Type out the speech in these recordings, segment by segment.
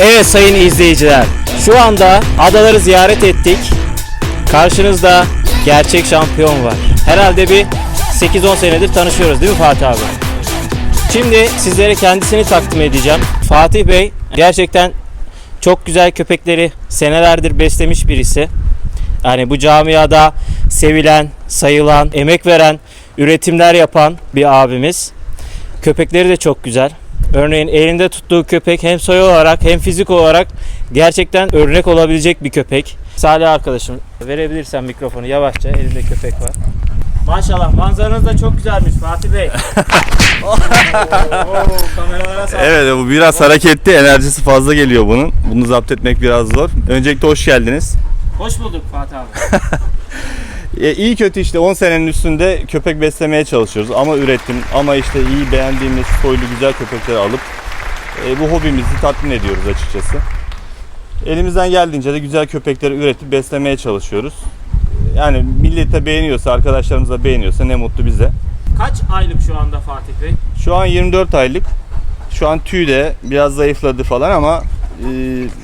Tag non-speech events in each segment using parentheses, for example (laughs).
Evet sayın izleyiciler, şu anda adaları ziyaret ettik. Karşınızda gerçek şampiyon var. Herhalde bir 8-10 senedir tanışıyoruz değil mi Fatih abi? Şimdi sizlere kendisini takdim edeceğim. Fatih Bey gerçekten çok güzel köpekleri senelerdir beslemiş birisi. Yani bu camiada sevilen, sayılan, emek veren, üretimler yapan bir abimiz. Köpekleri de çok güzel. Örneğin elinde tuttuğu köpek hem soy olarak hem fizik olarak gerçekten örnek olabilecek bir köpek. Salih arkadaşım verebilirsen mikrofonu yavaşça elinde köpek var. Maşallah manzaranız da çok güzelmiş Fatih Bey. (laughs) Oo, kameralara Evet bu biraz hareketli enerjisi fazla geliyor bunun. Bunu zapt etmek biraz zor. Öncelikle hoş geldiniz. Hoş bulduk Fatih abi. (laughs) E, iyi kötü işte 10 senenin üstünde köpek beslemeye çalışıyoruz ama üretim ama işte iyi beğendiğimiz soylu güzel köpekleri alıp e, bu hobimizi tatmin ediyoruz açıkçası. Elimizden geldiğince de güzel köpekleri üretip beslemeye çalışıyoruz. Yani millete beğeniyorsa, arkadaşlarımız da beğeniyorsa ne mutlu bize. Kaç aylık şu anda Fatih Bey? Şu an 24 aylık. Şu an tüy de biraz zayıfladı falan ama e,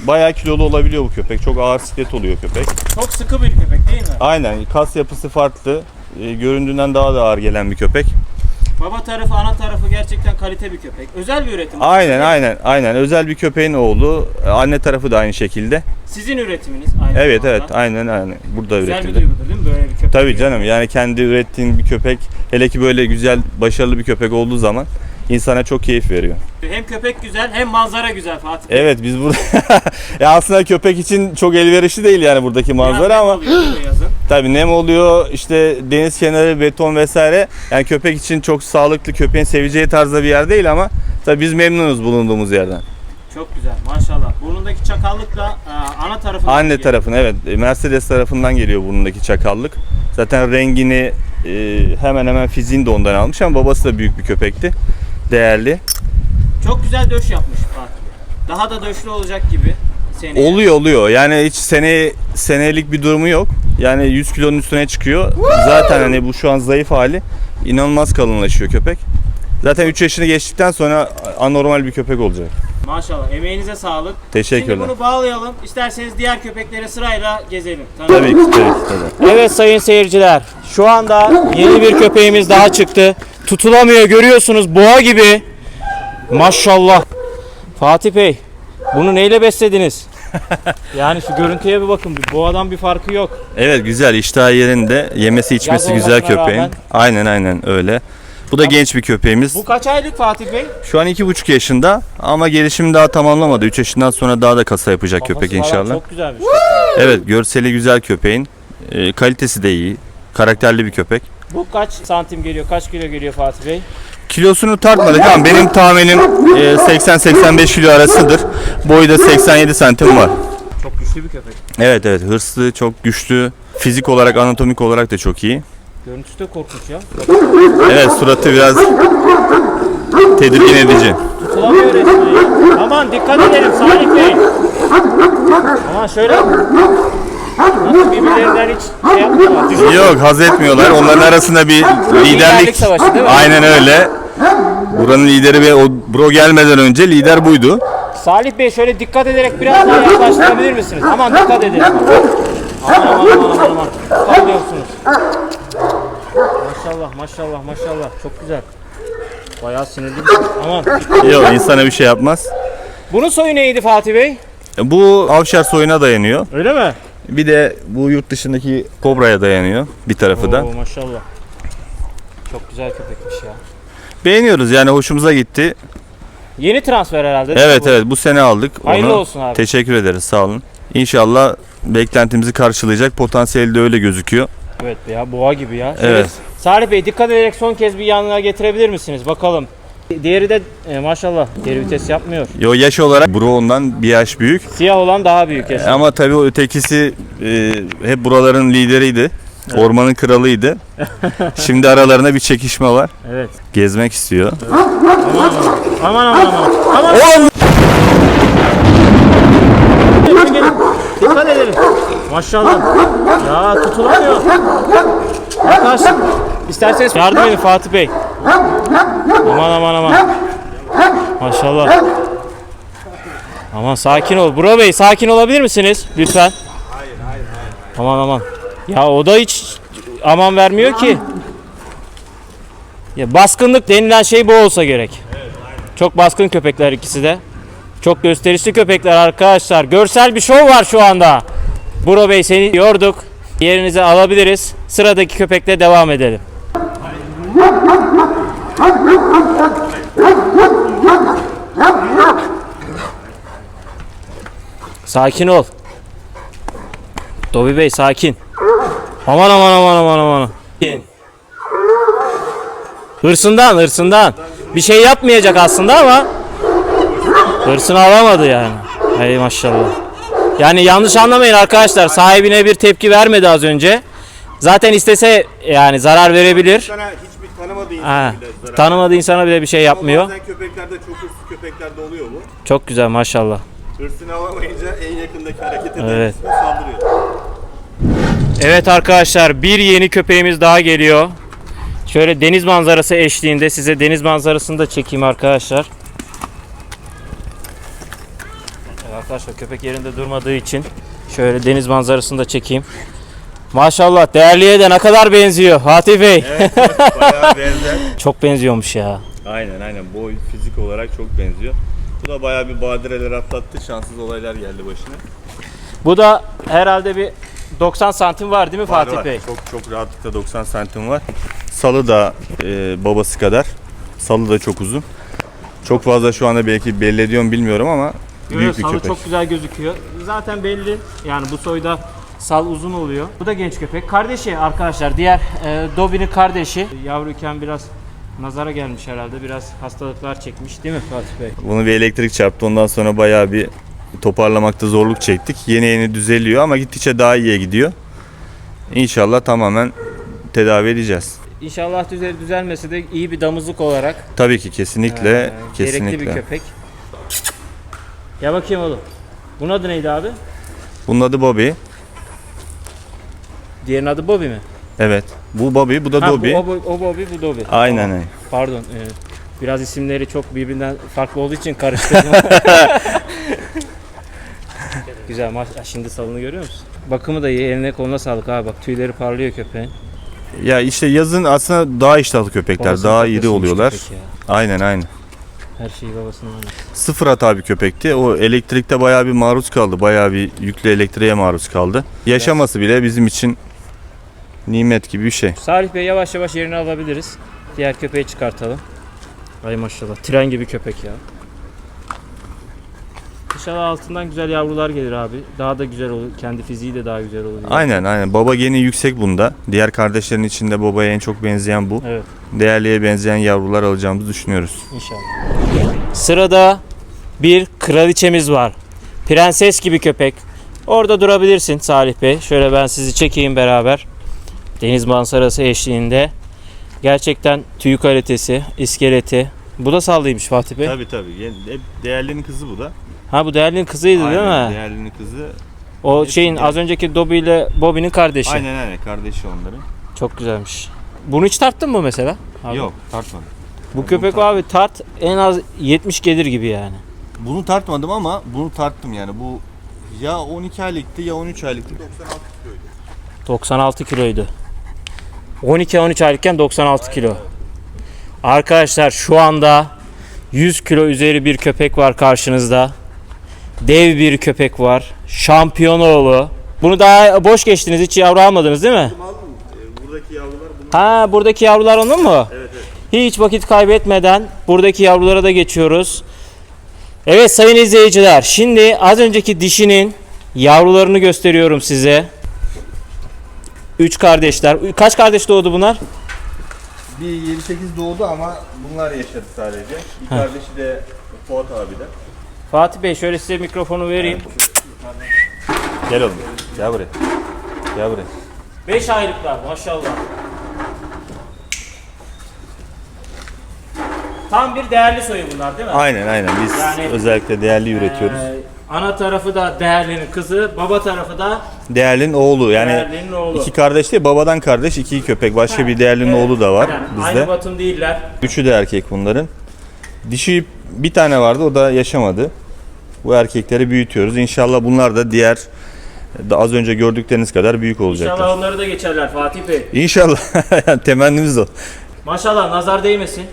bayağı kilolu olabiliyor bu köpek. Çok ağır siklet oluyor köpek. Çok sıkı bir köpek değil mi? Aynen kas yapısı farklı. E, göründüğünden daha da ağır gelen bir köpek. Baba tarafı ana tarafı gerçekten kalite bir köpek. Özel bir üretim. Aynen aynen aynen. Özel bir köpeğin oğlu. E, Anne tarafı da aynı şekilde. Sizin üretiminiz aynı Evet zamanda. evet aynen aynen. Burada Güzel bir üretildi. duygudur değil mi böyle bir köpek? Tabii canım yani kendi ürettiğin bir köpek hele ki böyle güzel başarılı bir köpek olduğu zaman insana çok keyif veriyor. Hem köpek güzel hem manzara güzel Fatih Bey. Evet biz burada (laughs) ya aslında köpek için çok elverişli değil yani buradaki manzara Biraz ama nem oluyor (gasps) yazın? Tabii nem oluyor işte deniz kenarı beton vesaire. Yani köpek için çok sağlıklı köpeğin seveceği tarzda bir yer değil ama tabii biz memnunuz bulunduğumuz yerden. Çok güzel maşallah. Burnundaki çakallıkla e, ana tarafından Anne geliyor. tarafın evet Mercedes tarafından geliyor burnundaki çakallık. Zaten rengini e, hemen hemen fiziğini de ondan almış ama babası da büyük bir köpekti. Değerli. Çok güzel döş yapmış Fatih. Daha da döşlü olacak gibi seneye. Oluyor oluyor. Yani hiç sene senelik bir durumu yok. Yani 100 kilonun üstüne çıkıyor. Zaten hani bu şu an zayıf hali inanılmaz kalınlaşıyor köpek. Zaten 3 yaşını geçtikten sonra anormal bir köpek olacak. Maşallah emeğinize sağlık. Teşekkürler. Şimdi bunu bağlayalım. İsterseniz diğer köpeklere sırayla gezelim. Tabii ki tabii ki tabii. Evet sayın seyirciler. Şu anda yeni bir köpeğimiz daha çıktı. Tutulamıyor görüyorsunuz boğa gibi. Maşallah. Fatih Bey bunu neyle beslediniz? (laughs) yani şu görüntüye bir bakın. Bir boğadan bir farkı yok. Evet güzel iştah yerinde. Yemesi içmesi Yaz güzel olmasına köpeğin. rağmen. Aynen aynen öyle. Bu da genç bir köpeğimiz. Bu kaç aylık Fatih Bey? Şu an 2,5 yaşında ama gelişimi daha tamamlamadı. 3 yaşından sonra daha da kasa yapacak köpek Kafası falan inşallah. Çok güzelmiş. Evet görseli güzel köpeğin. Ee, kalitesi de iyi. Karakterli bir köpek. Bu kaç santim geliyor? Kaç kilo geliyor Fatih Bey? Kilosunu tartmadık ama benim tahminim e, 80-85 kilo arasıdır. Boyu da 87 santim var. Çok güçlü bir köpek. Evet evet hırslı, çok güçlü. Fizik olarak, anatomik olarak da çok iyi. Görüntüsü de korkunç ya. Evet suratı biraz tedirgin edici. Tutulamıyor resmen ya. Aman dikkat edelim Salih Bey. Aman şöyle. Birbirlerinden hiç şey yapmıyorlar. Yok haz etmiyorlar. Onların arasında bir Liderlik savaşı değil mi? Aynen öyle. Buranın lideri ve o bro gelmeden önce lider buydu. Salih Bey şöyle dikkat ederek biraz daha yaklaştırabilir misiniz? Aman dikkat edin. Aman aman aman aman aman. Maşallah maşallah maşallah. Çok güzel. Bayağı sinirli bir şey. Aman. Yok insana bir şey yapmaz. Bunun soyu neydi Fatih Bey? Bu avşar soyuna dayanıyor. Öyle mi? Bir de bu yurt dışındaki kobraya dayanıyor bir tarafı da. Oo, maşallah. Çok güzel köpekmiş ya. Beğeniyoruz yani hoşumuza gitti. Yeni transfer herhalde. değil mi Evet bu? evet bu sene aldık Hayırlı onu. olsun abi. Teşekkür ederiz sağ olun. İnşallah beklentimizi karşılayacak potansiyeli de öyle gözüküyor. Evet ya boğa gibi ya. Şöyle- Evet. Salih Bey dikkat ederek son kez bir yanına getirebilir misiniz? Bakalım. Diğeri de e, maşallah geri vites yapmıyor. Yo yaş olarak bro ondan bir yaş büyük. Siyah olan daha büyük yaş. Ama tabii o ötekisi e, hep buraların lideriydi. Ormanın kralıydı. (laughs) Şimdi aralarında bir çekişme var. Evet. Gezmek istiyor. Aman aman aman. Aman. Gelin, gelin. Dikkat edelim. Maşallah. Ya tutulamıyor. Yaklaş. İsterseniz yardım edin Fatih Bey. Aman aman aman. Maşallah. Aman sakin ol. Bro Bey sakin olabilir misiniz? Lütfen. Hayır hayır hayır. Aman aman. Ya o da hiç aman vermiyor ki. Ya baskınlık denilen şey bu olsa gerek. Çok baskın köpekler ikisi de. Çok gösterişli köpekler arkadaşlar. Görsel bir şov var şu anda. Bro Bey seni yorduk. Yerinize alabiliriz. Sıradaki köpekle devam edelim. Sakin ol. Dobi Bey sakin. Aman aman aman aman aman. Hırsından hırsından. Bir şey yapmayacak aslında ama hırsını alamadı yani. Hey maşallah. Yani yanlış anlamayın arkadaşlar. Sahibine bir tepki vermedi az önce. Zaten istese yani zarar verebilir. Tanımadığı insana bile zarar. tanımadığı insana bile bir şey yapmıyor. Bazen köpeklerde çok hırslı köpeklerde oluyor bu. Çok güzel maşallah. Hırsını alamayınca en yakındaki hareket eden Evet. saldırıyor. Evet arkadaşlar bir yeni köpeğimiz daha geliyor. Şöyle deniz manzarası eşliğinde size deniz manzarasını da çekeyim arkadaşlar. Evet arkadaşlar köpek yerinde durmadığı için şöyle deniz manzarasını da çekeyim. Maşallah değerliye de ne kadar benziyor Fatih Bey. Evet, bayağı benzer. (laughs) Çok benziyormuş ya. Aynen aynen boy fizik olarak çok benziyor. Bu da bayağı bir badireler atlattı. Şanssız olaylar geldi başına. Bu da herhalde bir 90 santim var değil mi Fatih Var, var. Bey? Çok çok rahatlıkla 90 santim var. Salı da e, babası kadar. Salı da çok uzun. Çok fazla şu anda belki belli ediyorum bilmiyorum ama büyük bir salı köpek. çok güzel gözüküyor. Zaten belli. Yani bu soyda sal uzun oluyor. Bu da genç köpek. Kardeşi arkadaşlar. Diğer e, Dobby'nin kardeşi. Yavruyken biraz nazara gelmiş herhalde. Biraz hastalıklar çekmiş değil mi Fatih Bey? Bunu bir elektrik çarptı. Ondan sonra bayağı bir toparlamakta zorluk çektik. Yeni yeni düzeliyor ama gittikçe daha iyiye gidiyor. İnşallah tamamen tedavi edeceğiz. İnşallah düzel düzelmesi de iyi bir damızlık olarak Tabii ki kesinlikle e, kesinlikle. gerekli bir köpek. Ya bakayım oğlum. Bunun adı neydi abi? Bunun adı Bobby. Diğerinin adı Bobby mi? Evet. Bu Bobby, bu da Ha, bu, Dobby. o, Bo- o Bobby, bu Dobby. Aynen öyle. Pardon. e, biraz isimleri çok birbirinden farklı olduğu için karıştırdım. (laughs) (laughs) Güzel. Ya Şimdi salını görüyor musun? Bakımı da iyi. Eline koluna sağlık abi. Bak tüyleri parlıyor köpeğin. Ya işte yazın aslında daha iştahlı köpekler, Babasının daha iri oluyorlar. köpek ya. Aynen aynen. Her şeyi babasının aynısı. Sıfır hata bir köpekti. O elektrikte bayağı bir maruz kaldı. Bayağı bir yüklü elektriğe maruz kaldı. Yaşaması bile bizim için nimet gibi bir şey. Salih Bey yavaş yavaş yerini alabiliriz. Diğer köpeği çıkartalım. Ay maşallah. Tren gibi köpek ya. İnşallah altından güzel yavrular gelir abi. Daha da güzel olur. Kendi fiziği de daha güzel olur. Aynen aynen. Baba geni yüksek bunda. Diğer kardeşlerin içinde babaya en çok benzeyen bu. Evet. Değerliye benzeyen yavrular alacağımızı düşünüyoruz. İnşallah. Sırada bir kraliçemiz var. Prenses gibi köpek. Orada durabilirsin Salih Bey. Şöyle ben sizi çekeyim beraber. Deniz manzarası eşliğinde. Gerçekten tüy kalitesi, iskeleti. Bu da sallıymış Fatih Bey. Tabii tabii. Değerlinin kızı bu da. Ha bu değerlinin kızıydı değil mi? Değerlinin kızı. O Eski şeyin değer. az önceki Dobby ile Bobby'nin kardeşi. Aynen aynen. Kardeşi onların. Çok güzelmiş. Bunu hiç tarttın mı mesela? Abi? Yok tartmadım. Bu köpek abi tart en az 70 gelir gibi yani. Bunu tartmadım ama bunu tarttım yani. Bu ya 12 aylıktı ya 13 aylıktı. 96 kiloydu. 96 kiloydu. 12-13 aylıkken 96 kilo. Arkadaşlar şu anda 100 kilo üzeri bir köpek var karşınızda. Dev bir köpek var. Şampiyonoğlu. Bunu daha boş geçtiniz. Hiç yavru almadınız değil mi? Ee, buradaki yavrular bunun. Ha buradaki yavrular onun mu? Evet evet. Hiç vakit kaybetmeden buradaki yavrulara da geçiyoruz. Evet sayın izleyiciler, şimdi az önceki dişinin yavrularını gösteriyorum size. Üç kardeşler. Kaç kardeş doğdu bunlar? Bir 7-8 doğdu ama bunlar yaşadı sadece. Bir kardeşi de Fuat abi de. Fatih Bey şöyle size mikrofonu vereyim. Gel oğlum. Gel buraya. Gel buraya. 5 aylıklar maşallah. Tam bir değerli soyu bunlar değil mi? Aynen aynen. Biz Yani- özellikle değerli üretiyoruz. Ee, ana tarafı da değerlinin kızı, baba tarafı da Değerlinin oğlu yani değerlinin oğlu. iki kardeş değil babadan kardeş iki köpek. Başka Ha, bir değerlinin evet. oğlu da var Yani bizde. Aynı batın değiller. Üçü de erkek bunların. Dişi bir tane vardı o da yaşamadı. Bu erkekleri büyütüyoruz. İnşallah bunlar da diğer da az önce gördükleriniz kadar büyük olacaklar. İnşallah onları da geçerler Fatih Bey. İnşallah. (laughs) Temennimiz o. Maşallah nazar değmesin.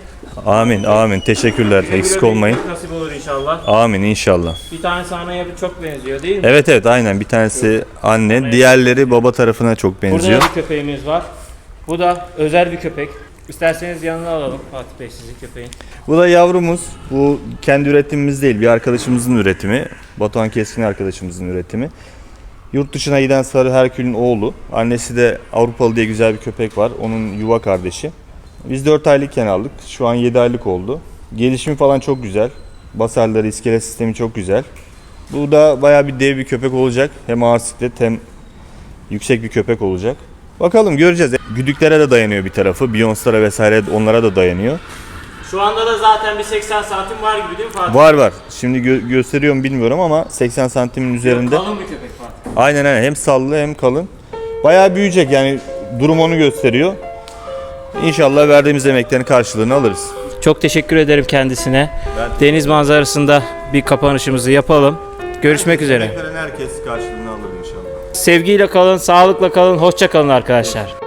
Amin, amin. Teşekkürler. Eksik olmayın. Nasip olur inşallah. Amin inşallah. Bir tanesi anaya çok benziyor değil mi? Evet evet aynen bir tanesi anne, diğerleri baba tarafına çok Burada benziyor. da bir köpeğimiz var. Bu da özel bir köpek. İsterseniz yanına alalım Fatih Bey sizin köpeğin. Bu da yavrumuz. Bu kendi üretimimiz değil, bir arkadaşımızın üretimi. Batuhan Keskin arkadaşımızın üretimi. Yurt dışına giden Sarı Herkül'ün oğlu. Annesi de Avrupalı diye güzel bir köpek var. Onun yuva kardeşi. Biz 4 aylıkken aldık. Şu an 7 aylık oldu. Gelişimi falan çok güzel. Basarları, iskelet sistemi çok güzel. Bu da bayağı bir dev bir köpek olacak. Hem ağır siklet hem yüksek bir köpek olacak. Bakalım göreceğiz. Güdüklere de dayanıyor bir tarafı. Beyoncé'lara vesaire onlara da dayanıyor. Şu anda da zaten bir 80 santim var gibi değil mi Fatih? Var var. Şimdi gö- gösteriyorum bilmiyorum ama 80 santimin üzerinde. Kalın bir köpek Fatih. Aynen aynen. Hem sallı hem kalın. Bayağı büyüyecek yani durum onu gösteriyor. İnşallah verdiğimiz emeklerin karşılığını alırız. Çok teşekkür ederim kendisine. Deniz manzarasında bir kapanışımızı yapalım. Görüşmek üzere. herkes karşılığını alır inşallah. Sevgiyle kalın, sağlıkla kalın, hoşça kalın arkadaşlar.